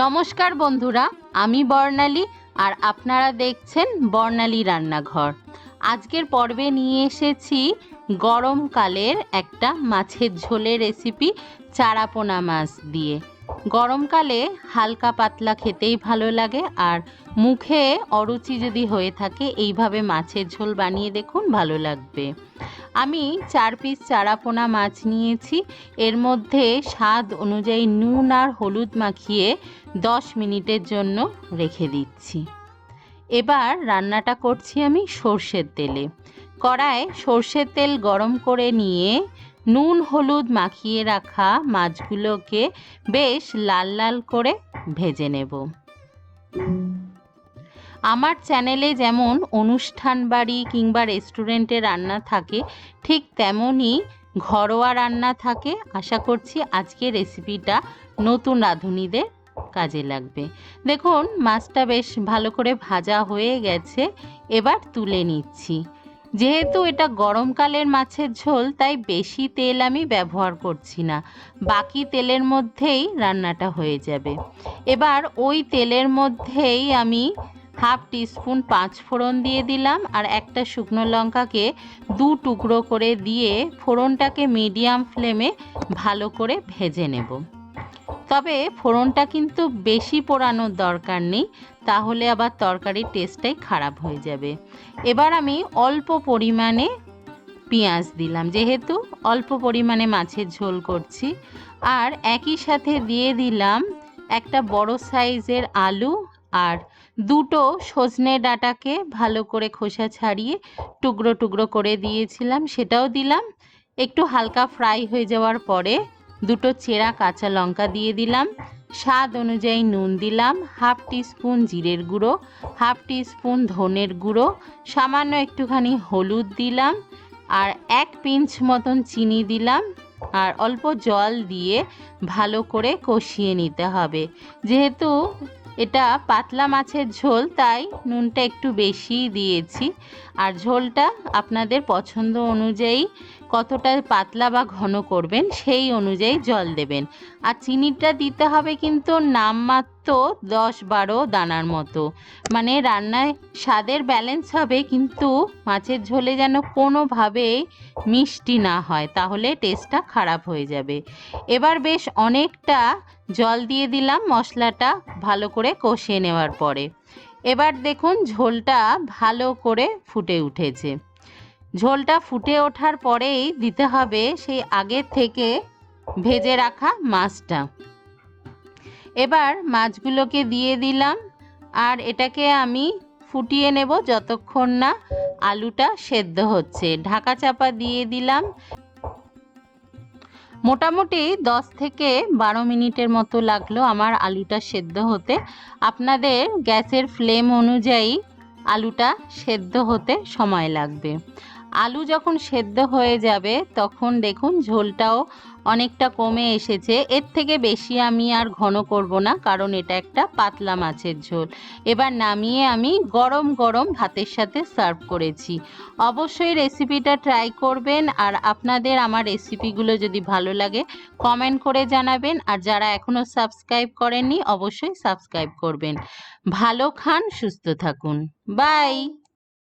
নমস্কার বন্ধুরা, আমি বর্ণালী আর আপনারা দেখছেন বর্ণালী রান্নাঘর। আজকের পর্বে নিয়ে এসেছি গরমকালের একটা মাছের ঝোলের রেসিপি চারাপোনা মাছ দিয়ে। গরমকালে হালকা পাতলা খেতেই ভালো লাগে আর মুখে অরুচি যদি হয়ে থাকে, এইভাবে মাছের ঝোল বানিয়ে দেখুন, ভালো লাগবে। আমি চার পিস চারাপোনা মাছ নিয়েছি। এর মধ্যে স্বাদ অনুযায়ী নুন আর হলুদ মাখিয়ে দশ মিনিটের জন্য রেখে দিচ্ছি। এবার রান্নাটা করছি আমি সর্ষের তেলে। কড়ায় সর্ষের তেল গরম করে নিয়ে নুন হলুদ মাখিয়ে রাখা মাছগুলোকে বেশ লাল লাল করে ভেজে নেব। আমার চ্যানেলে যেমন অনুষ্ঠান বাড়ি কিংবা রেস্টুরেন্টে রান্না থাকে, ঠিক তেমনই ঘরোয়া রান্না থাকে। আশা করছি আজকে রেসিপিটা নতুন রাঁধুনিদের কাজে লাগবে। দেখুন, মাছটা বেশ ভালো করে ভাজা হয়ে গেছে। এবার তুলে নিচ্ছি। যেহেতু এটা গরমকালের মাছের ঝোল, তাই বেশি তেল আমি ব্যবহার করছি না। বাকি তেলের মধ্যেই রান্নাটা হয়ে যাবে। এবার ওই তেলের মধ্যেই আমি হাফ টিস্পুন পাঁচ ফোড়ন দিয়ে দিলাম আর একটা শুকনো লঙ্কাকে দু টুকরো করে দিয়ে ফোড়নটাকে মিডিয়াম ফ্লেমে ভালো করে ভেজে নেব। তবে ফোড়নটা কিন্তু বেশি পোড়ানোর দরকার নেই, তাহলে আবার তরকারির টেস্টটাই খারাপ হয়ে যাবে। এবার আমি অল্প পরিমাণে পেঁয়াজ দিলাম, যেহেতু অল্প পরিমাণে মাছের ঝোল করছি। আর একই সাথে দিয়ে দিলাম একটা বড় সাইজের আলু আর দুটো সজনে ডাঁটাকে ভালো করে খোসা ছাড়িয়ে টুকরো টুকরো করে দিয়েছিলাম, সেটাও দিলাম। একটু হালকা ফ্রাই হয়ে যাওয়ার পরে দুটো চেরা কাঁচা লঙ্কা দিয়ে দিলাম। স্বাদ অনুযায়ী নুন দিলাম, হাফ টিস্পুন জিরের গুঁড়ো, হাফ টিস্পুন ধনের গুঁড়ো, সামান্য একটুখানি হলুদ দিলাম আর এক পিঞ্চ মতন চিনি দিলাম আর অল্প জল দিয়ে ভালো করে কষিয়ে নিতে হবে। যেহেতু এটা পাতলা মাছের ঝোল, তাই নুনটা একটু বেশিই দিয়েছি। আর ঝোলটা আপনাদের পছন্দ অনুযায়ী কতটা পাতলা বা ঘন করবেন, সেই অনুযায়ী জল দেবেন। আর চিনিটা দিতে হবে কিন্তু নামমাত্র দশ বারো দানার মতো। মানে রান্নায় স্বাদের ব্যালেন্স হবে, কিন্তু মাছের ঝোলে যেন কোনোভাবেই মিষ্টি না হয়, তাহলে টেস্টটা খারাপ হয়ে যাবে। এবার বেশ অনেকটা জল দিয়ে দিলাম মশলাটা ভালো করে কষিয়ে নেওয়ার পরে। এবার দেখুন ঝোলটা ভালো করে ফুটে উঠেছে। ঝোলটা ফুটে ওঠার পরেই দিতে হবে সেই আগের থেকে ভেজে রাখা মাছটা। এবার মাছগুলোকে দিয়ে দিলাম আর এটাকে আমি ফুটিয়ে নেব যতক্ষণ না আলুটা সেদ্ধ হচ্ছে। ঢাকা চাপা দিয়ে দিলাম। মোটামুটি দশ থেকে বারো মিনিটের মতো লাগল আমার আলুটা সেদ্ধ হতে। আপনাদের গ্যাসের ফ্লেম অনুযায়ী আলুটা সেদ্ধ হতে সময় লাগবে। আলু যখন সেদ্ধ হয়ে যাবে, তখন দেখুন ঝোলটাও অনেকটা কমে এসেছে। এর থেকে বেশি আমি আর ঘন করব না, কারণ এটা একটা পাতলা মাছের ঝোল। এবার নামিয়ে আমি গরম গরম ভাতের সাথে সার্ভ করেছি। অবশ্যই রেসিপিটা ট্রাই করবেন, আর আপনাদের আমার রেসিপিগুলো যদি ভালো লাগে, কমেন্ট করে জানাবেন। আর যারা এখনও সাবস্ক্রাইব করেননি, অবশ্যই সাবস্ক্রাইব করবেন। ভালো খান, সুস্থ থাকুন। বাই!